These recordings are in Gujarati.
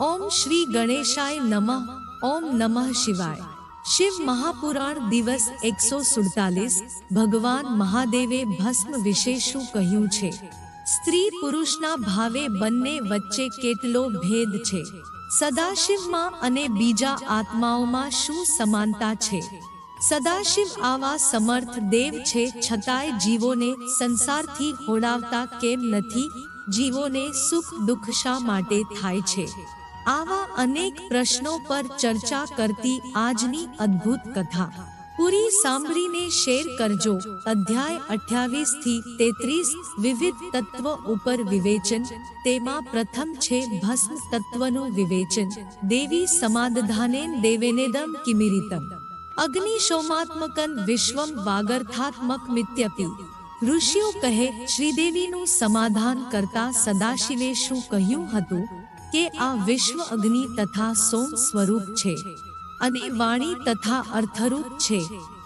ઓમ શ્રી ગણેશાય નમઃ, ઓમ નમઃ શિવાય. શિવ મહાપુરાણ દિવસ એકસો સુડતાલીસ, ભગવાન મહાદેવે ભસ્મ વિશે શું કહ્યું છે. સ્ત્રી પુરુષના ભાવે બંને વચ્ચે કેટલો ભેદ છે? સદાશિવમાં અને બીજા આત્માઓમાં શું સમાનતા છે? સદાશિવ આવા સમર્થ દેવ છે છતાંય જીવોને સંસારથી હોડાવતા કેમ નથી? જીવોને સુખ દુઃખ શા માટે થાય છે? આવા અનેક પ્રશ્નો પર ચર્ચા કરતી આજની અદ્ભુત કથા. પૂરી સાંભળીને શેર કરજો. અધ્યાય અઠ્યાવીસથી તેત્રીસ વિવિધ તત્વ ઉપર વિવેચન. તેમાં પ્રથમ છે ભસ્મ તત્વનું વિવેચન. દેવી સમાદધાનેન દેવેનેદમ કિમિરિતમ. અગ્નિશોમાત્મકન વિશ્વમ વાગર્થાત્મક મિત્યપી. ઋષિઓ કહે, શ્રીદેવીનું સમાધાન કરતા સદાશિવે શું કહ્યું હતું? કે આ વિશ્વ અગ્નિ તથા સોમ સ્વરૂપ છે અને વાણી તથા અર્થરૂપ છે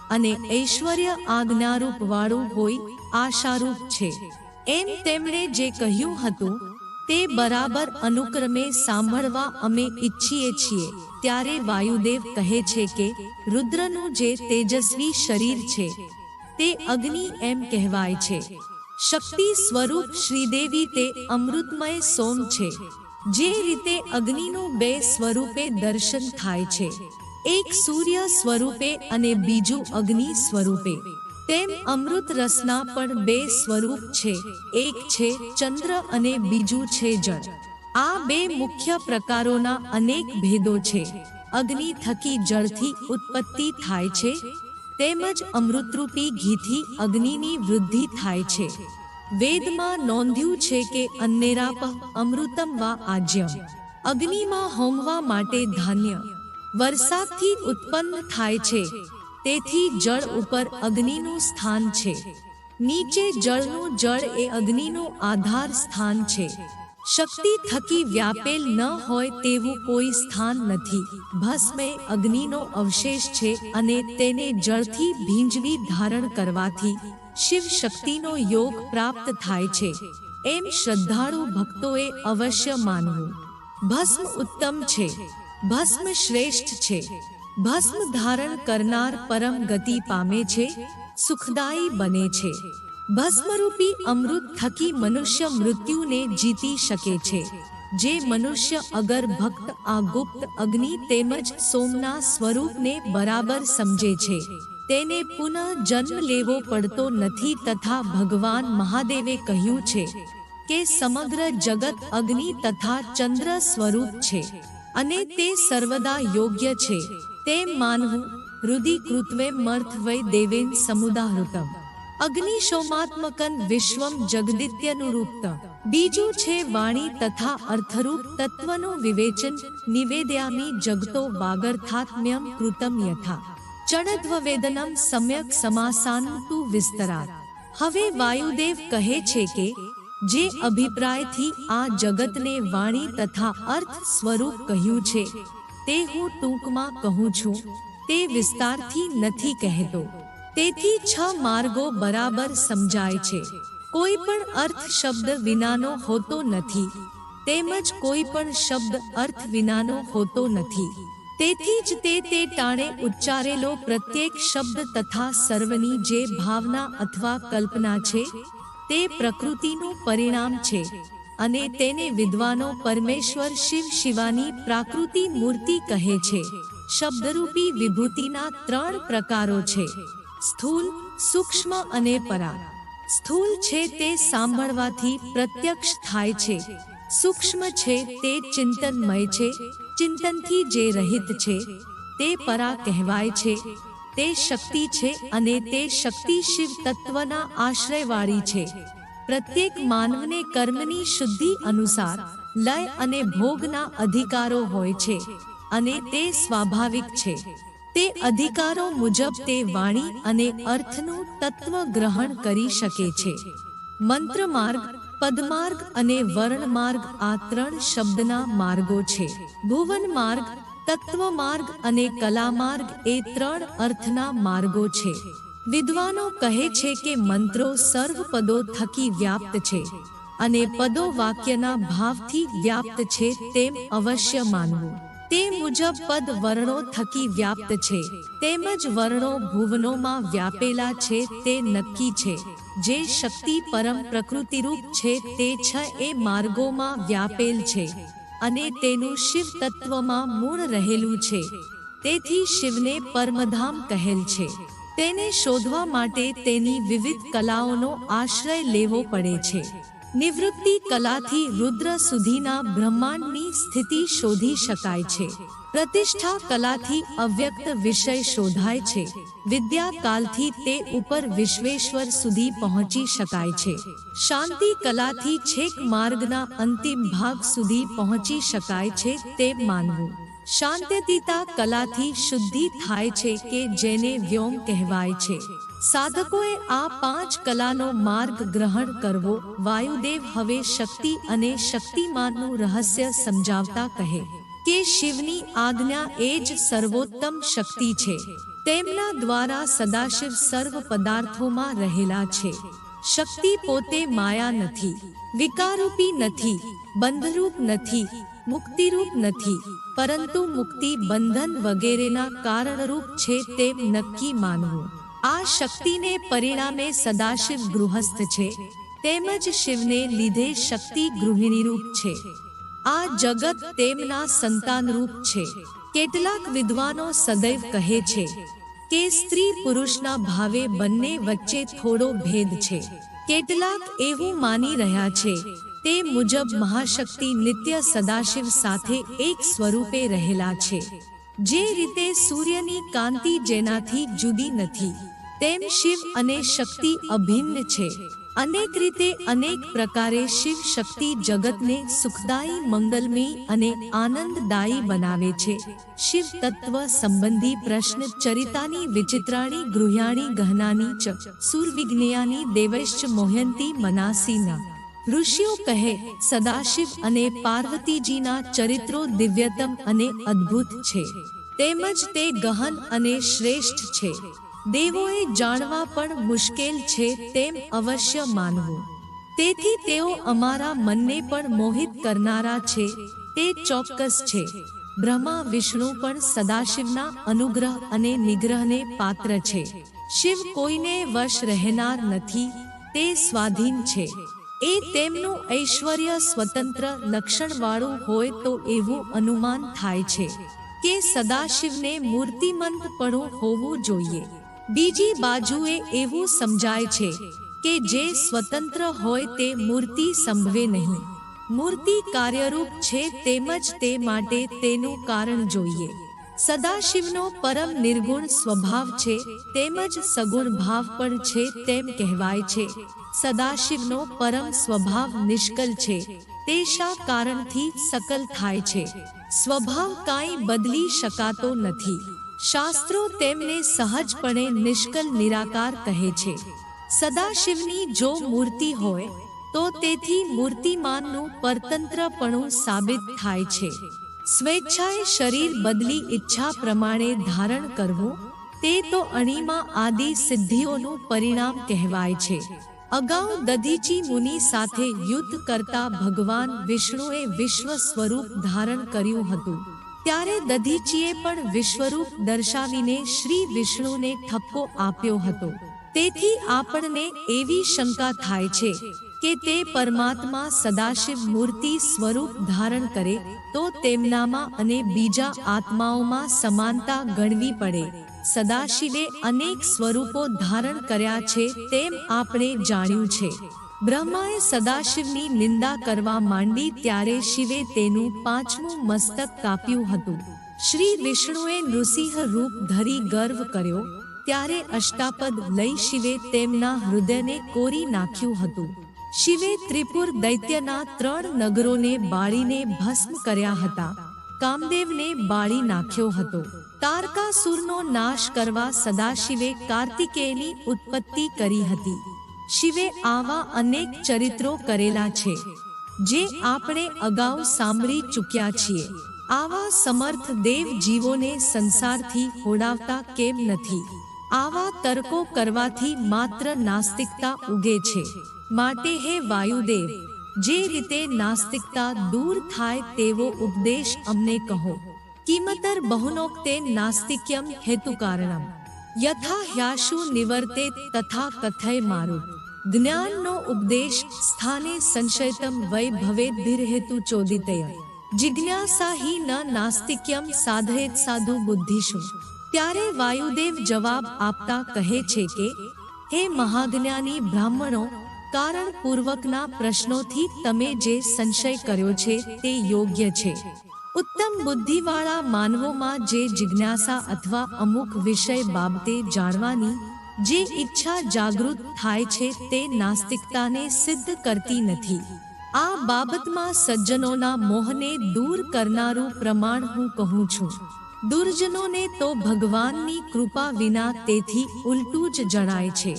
અને ઐશ્વર્ય આજ્ઞારૂપ વાળું હોય આશારૂપ છે. એમ તેમણે જે કહ્યું હતું, તે બરાબર અનુક્રમે સાંભળવા અમે ઈચ્છીએ છીએ, ત્યારે વાયુદેવ કહે છે કે, રુદ્રનું જે તેજસ્વી શરીર છે, તે અગ્નિ એમ કહેવાય છે. શક્તિ સ્વરૂપ શ્રીદેવી તે અમૃતમય સોમ છે. જે રીતે અગ્નિનું બે સ્વરૂપે દર્શન થાય છે. એક સૂર્ય સ્વરૂપે અને બીજું અગ્નિ સ્વરૂપે. તેમ અમૃત રસના પણ બે સ્વરૂપ છે. એક છે ચંદ્ર અને બીજું છે જળ. આ બે મુખ્ય પ્રકારોના અનેક ભેદો છે. અગ્નિ થકી જળથી ઉત્પત્તિ થાય છે. તેમજ અમૃતરૂપી ઘીથી અગ્નિની વૃદ્ધિ થાય છે. વેદમાં નોંધ્યું છે કે અન્નેરાપ અમૃતમ વા આજ્યમ અગ્નિમાં હોમવા માટે ધાન્ય, વરસાદથી ઉત્પન્ન થાય છે, તેથી જળ ઉપર અગ્નિનું સ્થાન છે. નીચે જળનું જળ એ અગ્નિનું આધાર સ્થાન છે. શક્તિ થકી વ્યાપેલ ન હોય તેવું કોઈ સ્થાન નથી. ભસ્મે અગ્નિનો અવશેષ છે અને તેને જળથી ભીંજવી ધારણ કરવાથી શિવ શક્તિનો યોગ પ્રાપ્ત થાય છે. એમ શ્રદ્ધાળુ ભક્તોએ અવશ્ય માનવું. ભસ્મ ઉત્તમ છે. ભસ્મ શ્રેષ્ઠ છે. ભસ્મ ધારણ કરનાર પરમ ગતિ પામે છે. સુખદાયી બને છે. ભસ્મરૂપી અમૃત થકી મનુષ્ય મૃત્યુને જીતી શકે છે. જે મનુષ્ય અગર ભક્ત આ ગુપ્ત અગ્નિ તેમજ સોમના સ્વરૂપને બરાબર સમજે છે. તેને પુનઃ જન્મ લેવો પડતો નથી તથા ભગવાન મહાદેવે કહ્યું છે કે સમગ્ર જગત અગ્નિ તથા ચંદ્ર સ્વરૂપ છે અને તે સર્વદા યોગ્ય છે. તેમ માનવું રુધિકૃત્વે મર્થ વૈ દેવેન સમુદાહૃતમ. અગ્નિશોમાત્મકન વિશ્વમ જગદિત્યનુરૂપ્ત. બીજું છે વાણી તથા અર્થરૂપ તત્વનું વિવેચન. નિવેદયામી જગતો વાગર્થાત્મ્યમ કૃતમ યથા. ચણદ્વવેદનમ સમ્યક સમાસાનતુ વિસ્તરાત. હવે વાયુદેવ કહે છે કે, જે અભિપ્રાયથી આ જગતને વાણી તથા અર્થ સ્વરૂપ કહ્યું છે, તે હું ટૂંકમાં કહું છું, તે વિસ્તારથી નથી કહેતો. તેથી છ માર્ગો બરાબર સમજાય છે. કોઈ પણ અર્થ શબ્દ વિનાનો હોતો નથી. તેમજ કોઈ પણ શબ્દ અર્થ વિનાનો હોતો નથી. તેથી જ તે તે ટાણે ઉચ્ચારેલો પ્રત્યેક શબ્દ તથા સર્વની જે ભાવના અથવા કલ્પના છે, તે પ્રકૃતિનું પરિણામ છે અને તેને વિદ્વાનો પરમેશ્વર શિવ શિવાની પ્રાકૃતિ મૂર્તિ કહે છે. શબ્દરૂપી વિભૂતિના ત્રણ પ્રકારો છે. સ્થૂલ, સૂક્ષ્મ અને પરા સ્થૂલ છે તે સાંભળવાથી પ્રત્યક્ષ થાય છે. સૂક્ષ્મ છે તે ચિંતનમય છે, ચિંતનથી જે રહિત છે, તે પરા કહેવાય છે. તે શક્તિ છે અને તે શક્તિ શિવ તત્વના આશ્રયવાળી છે. પ્રત્યેક માનવને કર્મની શુદ્ધિ અનુસાર લય અને ભોગના અધિકારો હોય છે અને તે સ્વાભાવિક છે. તે અધિકારો મુજબ તે વાણી અને અર્થનું તત્વ ગ્રહણ કરી શકે છે. મંત્ર માર્ગ પદમાર્ગ અને વર્ણ માર્ગ આ ત્રણ શબ્દના માર્ગો છે. ભુવન માર્ગ તત્વ માર્ગ અને કલા માર્ગ એ ત્રણ અર્થના માર્ગો છે. વિદ્વાનો કહે છે કે મંત્રો સર્વ પદો થકી વ્યાપ્ત છે અને પદો વાક્યના ભાવથી વ્યાપ્ત છે તેમ અવશ્ય માનવું. તે મુજબ પદ વર્ણો થકી વ્યાપ્ત છે. તેમજ વર્ણો ભુવનોમાં વ્યાપેલા છે, તે નક્કી છે. જે શક્તિ પરમ પ્રકૃતિરૂપ છે, તે છ એ માર્ગોમાં વ્યાપેલ છે અને તેનું શિવ તત્વમાં મૂળ રહેલું છે. તેથી શિવને પરમધામ કહેલ છે. તેને શોધવા માટે તેની વિવિધ કલાઓનો આશ્રય લેવો પડે છે. નિવૃત્તિ કલાથી રુદ્ર સુધીના બ્રહ્માંડની સ્થિતિ શોધી શકાય છે. પ્રતિષ્ઠા કલાથી અવ્યક્ત વિષય શોધાય છે. વિદ્યા કાલથી તે ઉપર વિશ્વેશ્વર સુધી પહોંચી શકાય છે. શાંતિ કલાથી છેક માર્ગના અંતિમ ભાગ સુધી પહોંચી શકાય છે તે માનવું. શાંતિતા કલાથી શુદ્ધિ થાય છે કે જેને વ્યોમ કહેવાય છે. સાધકોએ આ પાંચ કલાનો માર્ગ ગ્રહણ કરવો, વાયુદેવ હવે શક્તિ અને શક્તિમાનનું રહસ્ય સમજાવતા કહે કે શિવની આજ્ઞા એ જ સર્વોત્તમ શક્તિ છે. તેમના દ્વારા સદાશિવ સર્વ પદાર્થોમાં રહેલા છે. શક્તિ પોતે માયા નથી વિકારૂપી નથી, બંધરૂપ નથી, મુક્તિરૂપ નથી. પરંતુ મુક્તિ બંધન વગેરેના કારણરૂપ છે તેમ નક્કી માનવું. આ શક્તિને પરિણામે સદાશિવ ગૃહસ્થ છે. તેમજ શિવને લીધે શક્તિ ગૃહિણીરૂપ છે. આ જગત તેમના સંતાનરૂપ છે. કેટલાક વિદ્વાનો સદૈવ કહે છે કે સ્ત્રી પુરુષના ભાવે બંને વચ્ચે થોડો ભેદ છે. કેટલાક એવું માની રહ્યા છે તે મુજબ મહાશક્તિ નિત્ય સદાશિવ સાથે એક સ્વરૂપે રહેલા છે. જે રીતે સૂર્યની કાંતિ જેનાથી જુદી નથી, તેમ શિવ અને શક્તિ અભિન્ન છે. અનેક રીતે અનેક પ્રકારે શિવ શક્તિ જગતને સુખદાયી, મંગલમય અને આનંદદાયી બનાવે છે. શિવ તત્વ સંબંધી પ્રશ્ન ચરિતાની વિચિત્રાણી ગૃહ્યાણી ગહનાની ચ સુરવિજ્ઞયાની દેવૈશ્ચ મોહ્યંતી મનાસીના ઋષિઓ કહે, સદાશિવ અને પાર્વતીજીના ચરિત્રો દિવ્યતમ અને અદ્ભુત છે. તેમજ તે ગહન અને શ્રેષ્ઠ છે. દેવોએ જાણવા પણ મુશ્કેલ છે તેમ અવશ્ય માનવું. તેથી તેઓ અમારા મનને પણ મોહિત કરનારા છે. તે ચોક્કસ છે. બ્રહ્મા, વિષ્ણુ પણ સદાશિવના અનુગ્રહ અને નિગ્રહને પાત્ર છે. શિવ કોઈને વશ રહેનાર નથી. તે સ્વાધીન છે. એ તેમનું ઐશ્વર્ય સ્વતંત્ર લક્ષણવાળું હોય તો એવું અનુમાન થાય છે કે સદાશિવને મૂર્તિમંત પણ હોવું જોઈએ. બીજી બાજુએ એવું સમજાય છે કે જે સ્વતંત્ર હોય તે મૂર્તિ સંભવે નહીં. મૂર્તિ કાર્યરૂપ છે તેમજ તે માટે તેનું કારણ જોઈએ. સદાશિવનો પરમ નિર્ગુણ સ્વભાવ છે તેમજ સગુણ ભાવ પણ છે તેમ કહેવાય છે. સદાશિવનો પરમ સ્વભાવ નિષ્કલ છે. તે શા કારણથી સકલ થાય છે? સ્વભાવ કાંઈ બદલી શકાતો નથી. શાસ્ત્રો તેમને સહજપણે નિષ્કલ નિરાકાર કહે છે. સદાશિવની જો મૂર્તિ હોય, તો તેથી મૂર્તિમાનનું પરતંત્રપણું સાબિત થાય છે. સ્વેચ્છાએ શરીર બદલી ઈચ્છા પ્રમાણે ધારણ કરવું, તે તો અણીમાં આદિ સિદ્ધિઓનું પરિણામ કહેવાય છે. અગાઉ દધીચી મુનિ સાથે યુદ્ધ કરતા ભગવાન વિષ્ણુએ વિશ્વ સ્વરૂપ ધારણ કર્યું હતું. ત્યારે દધીચીએ પણ વિશ્વરૂપ દર્શાવીને શ્રી વિષ્ણુને ઠપકો આપ્યો હતો. તેથી આપણને એવી શંકા થાય છે કે તે પરમાત્મા સદાશિવ મૂર્તિ સ્વરૂપ ધારણ કરે તો તેમનામાં અને બીજા આત્માઓમાં સમાનતા ગણવી પડે. સદાશિવે અનેક સ્વરૂપો ધારણ કર્યા છે તેમ આપણે જાણ્યું છે. બ્રહ્માએ સદાશિવની નિંદા કરવા માંડી ત્યારે શિવે તેનું પાંચમું મસ્તક કાપ્યું હતું. શ્રી વિષ્ણુએ નૃસિંહ રૂપ ધરી ગર્વ કર્યો, ત્યારે અષ્ટાપદ લઈ શિવે તેમના હૃદયને કોરી નાખ્યું હતું. શિવે ત્રિપુર દૈત્યના ત્રણ નગરોને બાળીને ભસ્મ કર્યા હતા. કામદેવને બાળી નાખ્યો હતો. તારકાસુરનો નાશ કરવા સદાશિવે કાર્તિકેયની ઉત્પત્તિ કરી હતી. શિવે આવા અનેક ચરિત્રો કરેલા છે, જે આપણે અગાઉ સાંભળી ચૂક્યા છીએ. આવા સમર્થ દેવ જીવોને સંસારથી હોડાવતા કેમ નથી? આવા તર્કો કરવાથી માત્ર નાસ્તિકતા ઉગે છે. માટે હે વાયુદેવ જે રીતે નાસ્તિકતા દૂર થાય તેવો ઉપદેશ અમને કહો. કિમતર બહુનોક્તે નાસ્તિક્યમ હેતુ કારણમ. યથા હ્યાશુ નિવર્તે તથા કથય મારું જ્ઞાનનો ઉપદેશ સ્થાને સંશયતમ વૈ ભવેદ હેતુ ચોદિતય. જિજ્ઞાસા હિ ન નાસ્તિક્યમ સાધયેત સાધુ બુદ્ધિષુ. ત્યારે વાયુદેવ જવાબ આપતા કહે છે કે, હે મહાજ્ઞાની બ્રાહ્મણો કારણ પૂર્વકના પ્રશ્નોથી તમે જે સંશય કર્યો છે તે યોગ્ય છે. ઉત્તમ બુદ્ધિવાળા માનવોમાં જે જિજ્ઞાસા અથવા અમુક વિષય બાબતે જાણવાની, જે ઈચ્છા જાગૃત થાય છે તે નાસ્તિકતાને સિદ્ધ કરતી નથી. આ બાબતમાં સજ્જનોના મોહને દૂર કરનારું પ્રમાણ હું કહું છું. દુર્જનોને તો ભગવાનની કૃપા વિના તેથી ઉલટું જ જણાય છે.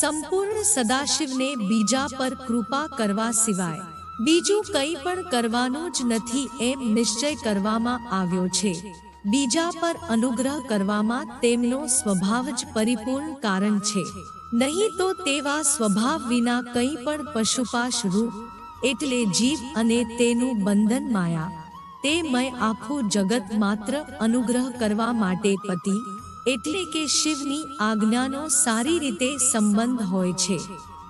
સંપૂર્ણ સદાશિવને બીજા પર કૃપા કરવા સિવાય. બીજું કંઈ પણ કરવાનું જ નથી એમ નિશ્ચય કરવામાં આવ્યો છે. બીજા પર અનુગ્રહ કરવામાં તેમનો સ્વભાવ જ પરિપૂર્ણ કારણ છે. નહીં તો તેવા સ્વભાવ વિના કંઈ પણ પશુપાશ રૂપ, એટલે જીવ અને તેનું બંધન માયા. તે મય આખું જગત માત્ર અનુગ્રહ કરવા માટે પતિ એટલે કે શિવની આજ્ઞાનો સારી રીતે સંબંધ હોય છે.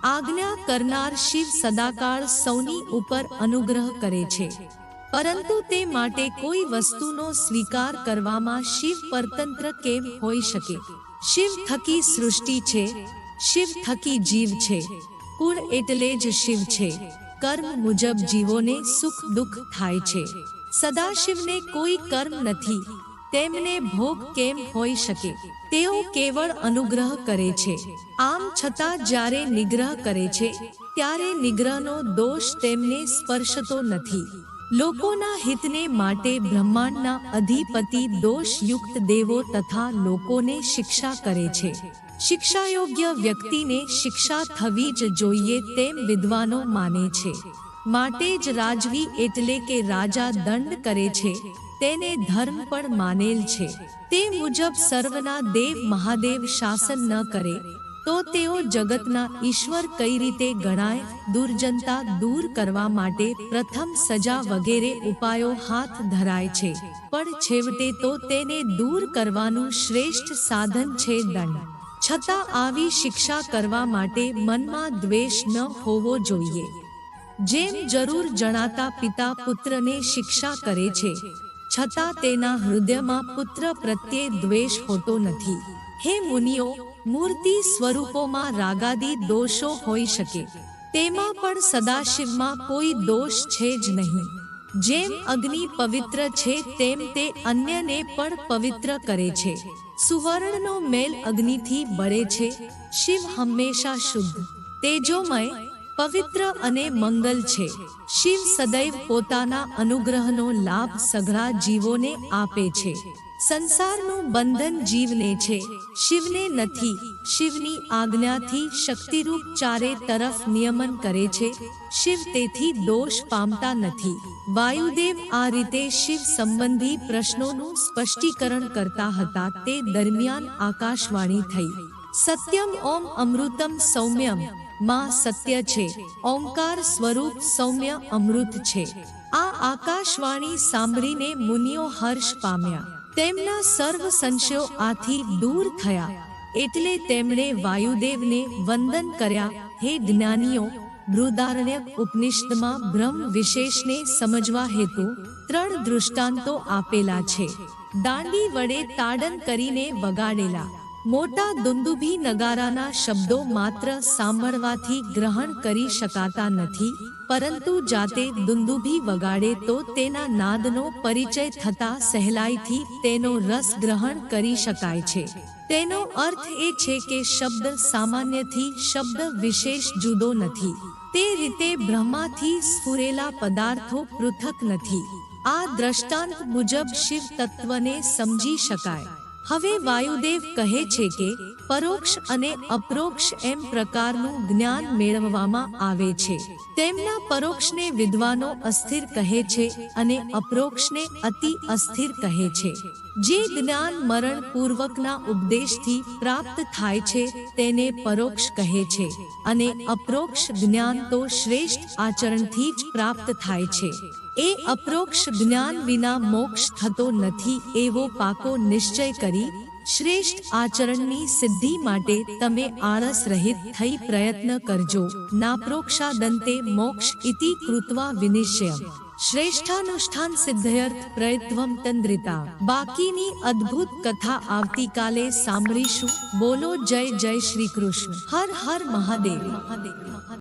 આજ્ઞા કરનાર શિવ સદાકાળ સૌની ઉપર અનુગ્રહ કરે છે. પરંતુ તે માટે કોઈ વસ્તુનો સ્વીકાર કરવામાં શિવ પરતંત્ર કેમ હોઈ શકે? શિવ થકી સૃષ્ટિ છે. શિવ થકી જીવ છે. કુળ એટલે જ શિવ છે. કર્મ મુજબ જીવોને સુખ દુઃખ થાય છે. સદાશિવને કોઈ કર્મ નથી. તેમને ભોગ કેમ હોઈ શકે? તેઓ કેવળ અનુગ્રહ કરે છે. આમ છતાં જ્યારે નિગ્રહ કરે છે, ત્યારે નિગ્રહનો દોષ તેમને સ્પર્શતો નથી. લોકોના હિતને માટે બ્રહ્માંડના અધિપતિ દોષયુક્ત દેવો તથા લોકોને શિક્ષા કરે છે. શિક્ષાયોગ્ય વ્યક્તિને શિક્ષા થવી જ જોઈએ તેમ વિદ્વાનો માને છે. માટે જ રાજવી એટલે કે રાજા દંડ કરે છે. તેને ધર્મ પણ માનેલ છે. તે મુજબ સર્વના દેવ મહાદેવ શાસન ન કરે, તો તેઓ જગતના ઈશ્વર કઈ રીતે ગણાય, દુર્જનતા દૂર કરવા માટે પ્રથમ સજા વગેરે ઉપાયો હાથ ધરાય છે. પણ છેવટે તો તેને દૂર કરવાનું શ્રેષ્ઠ સાધન છે દંડ. છતાં આવી શિક્ષા કરવા માટે મનમાં દ્વેષ ન હોવો જોઈએ. જેમ જરૂર જણાતા પિતા પુત્રને શિક્ષા કરે છે છતાં તેના હૃદયમાં પુત્ર પ્રત્યે દ્વેષ હોતો નથી. હે મુનિઓ, મૂર્તિ સ્વરૂપોમાં રાગાદી દોષો હોઈ શકે. તેમાં પણ સદાશિવમાં કોઈ દોષ છે જ નહીં. જેમ અગ્નિ પવિત્ર છે, તેમ તે અન્યને પણ પવિત્ર કરે છે. સુવર્ણનો મેલ અગ્નિથી બળે છે. શિવ હંમેશા શુદ્ધ. તેજોમય પવિત્ર અને મંગલ છે. શિવ સદૈવ પોતાના અનુગ્રહનો લાભ સઘળા જીવોને આપે છે. સંસારનું બંધન જીવને છે. શિવને નથી. શિવની આજ્ઞાથી શક્તિરૂપ ચારે તરફ નિયમન કરે છે. શિવ તેથી દોષ પામતા નથી. વાયુદેવ આ રીતે શિવ સંબંધી પ્રશ્નોનું સ્પષ્ટીકરણ કરતા હતા. તે દરમિયાન આકાશવાણી થઈ. સત્યમ ઓમ અમૃતમ સૌમ્યમ. માં સત્ય છે. ઓમકાર સ્વરૂપ સૌમ્ય અમૃત છે. આ આકાશવાણી સાંભળીને મુનિઓ હર્ષ પામ્યા. તેમના સર્વ સંશયો આથી દૂર થયા. એટલે તેમણે વાયુદેવને વંદન કર્યા, હે જ્ઞાનીઓ, બૃહદારણ્ય ઉપનિષદમાં બ્રહ્મ વિશેષને સમજવા હેતુ ત્રણ દૃષ્ટાંતો આપેલા છે. દાંડી વડે તાડન કરીને વગાડેલા. મોટા દુંદુભી નગારાના શબ્દો માત્ર સાંભળવાથી ગ્રહણ કરી શકાતા નથી, પરંતુ જાતે દુંદુભી વગાડે તો તેના નાદનો પરિચય થતા સહેલાઈથી તેનો રસ ગ્રહણ કરી શકાય છે. તેનો અર્થ એ છે કે શબ્દ સામાન્યથી શબ્દ વિશેષ જુદો નથી. તે રીતે બ્રહ્માથી સ્ફુરેલા પદાર્થો પૃથક નથી. આ દ્રષ્ટાંત મુજબ શિવ તત્વને સમજી શકાય. હવે વાયુદેવ કહે છે કે પરોક્ષ અને અપરોક્ષ એમ પ્રકારનું જ્ઞાન મેળવવામાં આવે છે. તેમના પરોક્ષને વિદ્વાનો અસ્થિર કહે છે અને અપરોક્ષને અતિ અસ્થિર કહે છે. જે જ્ઞાન મરણ પૂર્વકના ઉપદેશથી પ્રાપ્ત થાય છે, તેને પરોક્ષ કહે છે અને અપરોક્ષ જ્ઞાન તો શ્રેષ્ઠ આચરણથી જ પ્રાપ્ત થાય છે. એ અપરોક્ષ જ્ઞાન વિના મોક્ષ થતો નથી એવો પાકો નિશ્ચય કરી, શ્રેષ્ઠ આચરણની સિદ્ધિ માટે તમે આળસ રહિત થઈ પ્રયત્ન કરજો. નાપ્રોક્ષાદંતે મોક્ષ ઇતિ કૃત્વા વિનિશ્ચય શ્રેષ્ઠાનુષ્ઠાન સિદ્ધયર્થ પ્રયત્વમ તંદ્રિતા. બાકીની અદ્ભુત કથા આવતીકાલે સાંભળીશું. બોલો જય જય શ્રી કૃષ્ણ. હર હર મહાદેવ.